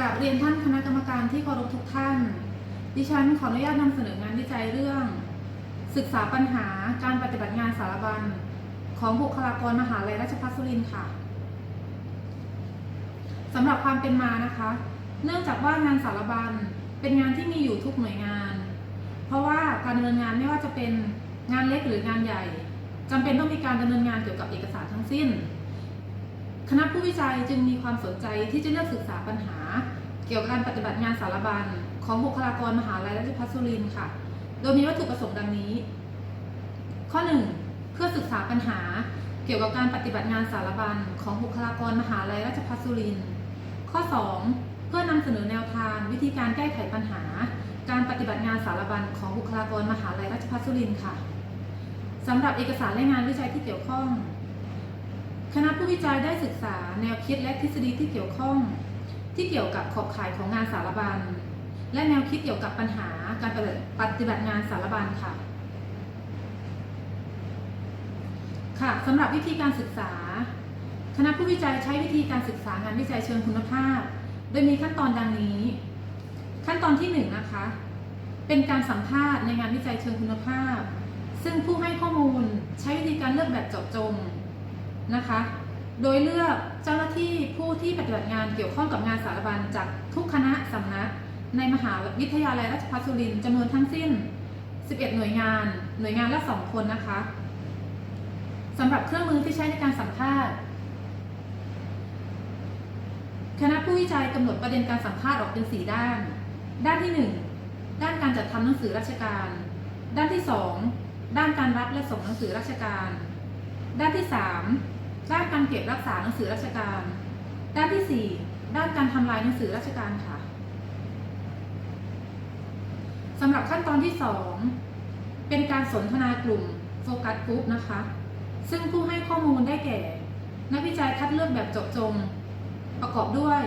กราบเรียนท่านคณะกรรมการที่เคารพทุกท่าน ดิฉันขออนุญาตนำเสนองานวิจัยเรื่อง ศึกษาปัญหาการปฏิบัติงานสารบัญ ของบุคลากรมหาลัยราชภัฏสุรินทร์ค่ะสำหรับความเป็นมานะคะ เนื่องจากว่างานสารบัญเป็นงานที่มีอยู่ทุกหน่วยงาน เพราะว่าการดำเนินงานไม่ว่าจะเป็นงานเล็กหรืองานใหญ่จำเป็นต้องมีการดำเนินงานเกี่ยวกับเอกสารทั้งสิ้น คณะผู้วิจัยจึงมีความสนใจที่จะเลือกศึกษาปัญหา เกี่ยวกับการปฏิบัติงานสารบัญของบุคลากรมหาลัยราชภัฏสุรินทร์ค่ะ โดยมีวัตถุประสงค์ดังนี้ ข้อ 1 เพื่อศึกษาปัญหา เกี่ยวกับการปฏิบัติงานสารบัญของบุคลากรมหาลัยราชภัฏสุรินทร์ ข้อ 2 เพื่อนำเสนอแนวทางวิธีการแก้ไขปัญหา การปฏิบัติงานสารบัญของบุคลากรมหาลัยราชภัฏสุรินทร์ค่ะสำหรับเอกสารและงานวิจัยที่เกี่ยวข้อง คณะผู้วิจัยได้ศึกษาแนวคิดและทฤษฎีที่เกี่ยวข้อง ที่เกี่ยวกับขอบข่ายของงานสารบัญและแนวคิดเกี่ยวกับปัญหาการปฏิบัติงานสารบัญค่ะ ค่ะสำหรับวิธีการศึกษา คณะผู้วิจัยใช้วิธีการศึกษางานวิจัยเชิงคุณภาพ โดยมีขั้นตอนดังนี้ ขั้นตอนที่1นงนะคะ เป็นการสัมภาษณ์ในงานวิจัยเชิงคุณภาพ ซึ่งผู้ให้ข้อมูลใช้วิธีการเลือกแบบเจาะจง นะคะ โดยเลือกเจ้าหน้าที่ผู้ที่ปฏิบัติงานเกี่ยวข้องกับงานสารบัญจากทุกคณะสำนัก ในมหาวิทยาลัยราชภัฏสุรินทร์จำนวนทั้งสิ้น 11 หน่วยงาน หน่วยงานละ 2 คนนะคะสำหรับเครื่องมือที่ใช้ในการสัมภาษณ์คณะผู้วิจัยกำหนดประเด็นการสัมภาษณ์ออกเป็น4ด้าน ด้านที่ 1 ด้านการจัดทำหนังสือราชการ ด้านที่ 2 ด้านการรับและส่งหนังสือราชการ ด้านที่ 3 ด้านการเก็บรักษาหนังสือราชการ ด้านที่ 4 ด้านการทำลายหนังสือราชการค่ะสำหรับขั้นตอนที่ 2 เป็นการสนทนากลุ่มโฟกัสกรุ๊ปนะคะ ซึ่งผู้ให้ข้อมูลได้แก่ นักวิจัยคัดเลือกแบบเจบจง ประกอบด้วย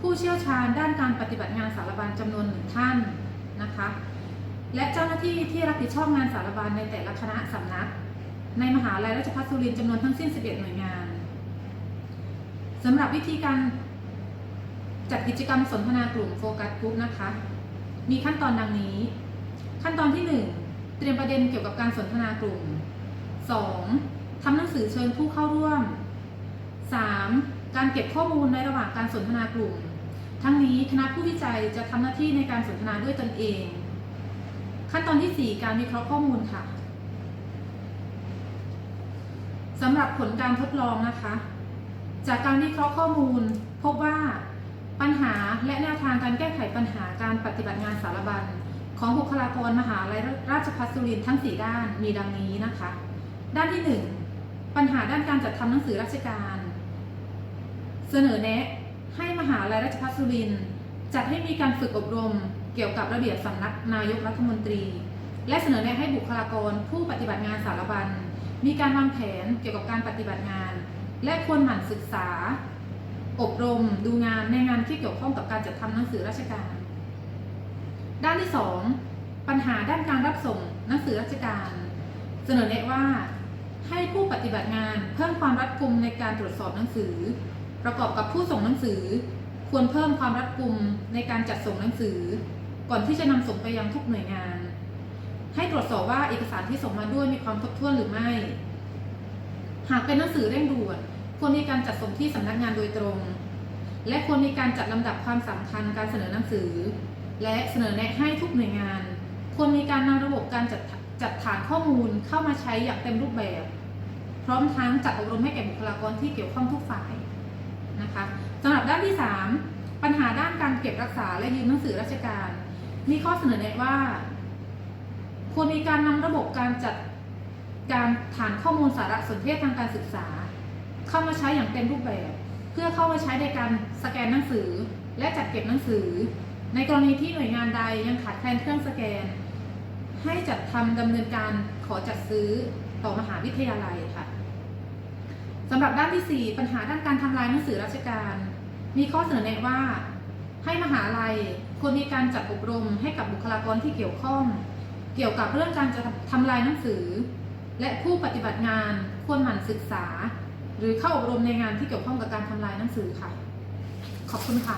ผู้เชี่ยวชาญด้านการปฏิบัติงานสารบัญจำนวนหนึ่งท่านนะคะ และเจ้าหน้าที่ที่รับผิดชอบงานสารบัญในแต่ละคณะสำนัก ในมหาลัยราชภัฏสุรินทร์จำนวนทั้งสิ้น 11 หน่วยงานสำหรับวิธีการจัดกิจกรรมสนทนากลุ่มโฟกัสกรุ๊ปนะคะ มีขั้นตอนดังนี้ ขั้นตอนที่ 1 เตรียมประเด็นเกี่ยวกับการสนทนากลุ่ม 2. ทำหนังสือเชิญผู้เข้าร่วม 3. การเก็บข้อมูลในระหว่างการสนทนากลุ่ม ทั้งนี้คณะผู้วิจัยจะทำหน้าที่ในการสนทนาด้วยตนเอง ขั้นตอนที่ 4 การวิเคราะห์ข้อมูลค่ะ สำหรับผลการทดลองนะคะ จากการวิเคราะห์ข้อมูล พบว่าปัญหาและแนวทางการแก้ไขปัญหาการปฏิบัติงานสารบัญ ของบุคลากรมหาลัยราชภัฏสุรินทร์ทั้ง 4 ด้านมีดังนี้นะคะ ด้านที่ 1 ปัญหาด้านการจัดทำหนังสือราชการ เสนอแนะให้มหาลัยราชภัฏสุรินทร์จัดให้มีการฝึกอบรมเกี่ยวกับระเบียบสำนักนายกรัฐมนตรี และเสนอแนะให้บุคลากรผู้ปฏิบัติงานสารบัญ มีการวางแผนเกี่ยวกับการปฏิบัติงาน และควรหมั่นศึกษา อบรม ดูงานในงานที่เกี่ยวข้องกับการจัดทำหนังสือราชการ ด้านที่ 2 ปัญหาด้านการรับส่งหนังสือราชการ เสนอแนะว่า ให้ผู้ปฏิบัติงานเพิ่มความรัดกุมในการตรวจสอบหนังสือ ประกอบกับผู้ส่งหนังสือ ควรเพิ่มความรัดกุมในการจัดส่งหนังสือ ก่อนที่จะนำส่งไปยังทุกหน่วยงาน ให้ตรวจสอบว่าเอกสารที่ส่งมาด้วยมีความครบถ้วนหรือไม่ หากเป็นหนังสือเร่งด่วนควรมีการจัดส่งที่สำนักงานโดยตรง และควรมีการจัดลำดับความสำคัญการเสนอหนังสือ และเสนอแนะให้ทุกหน่วยงาน ควรมีการนำระบบการจัดจัดฐานข้อมูลเข้ามาใช้อย่างเต็มรูปแบบ พร้อมทั้งจัดอบรมให้แก่บุคลากรที่เกี่ยวข้องทุกฝ่ายนะคะสำหรับด้านที่ 3 ปัญหาด้านการเก็บรักษาและยืมหนังสือราชการ มีข้อเสนอแนะว่า ควรมีการนำระบบการจัดการฐานข้อมูลสารสนเทศทางการศึกษา เข้ามาใช้อย่างเต็มรูปแบบ เพื่อเข้ามาใช้ในการสแกนหนังสือ และจัดเก็บหนังสือ ในกรณีที่หน่วยงานใดยังขาดแคลนเครื่องสแกน ให้จัดทำดำเนินการขอจัดซื้อต่อมหาวิทยาลัยค่ะสำหรับด้านที่ 4 ปัญหาด้านการทำลายหนังสือราชการ มีข้อเสนอแนะว่า ให้มหาลัยควรมีการจัดอบรมให้กับบุคลากรที่เกี่ยวข้อง เกี่ยวกับเรื่องการจะทำลายหนังสือ และผู้ปฏิบัติงานควรหมั่นศึกษา หรือเข้าอบรมในงานที่เกี่ยวข้องกับการทำลายหนังสือค่ะ ขอบคุณค่ะ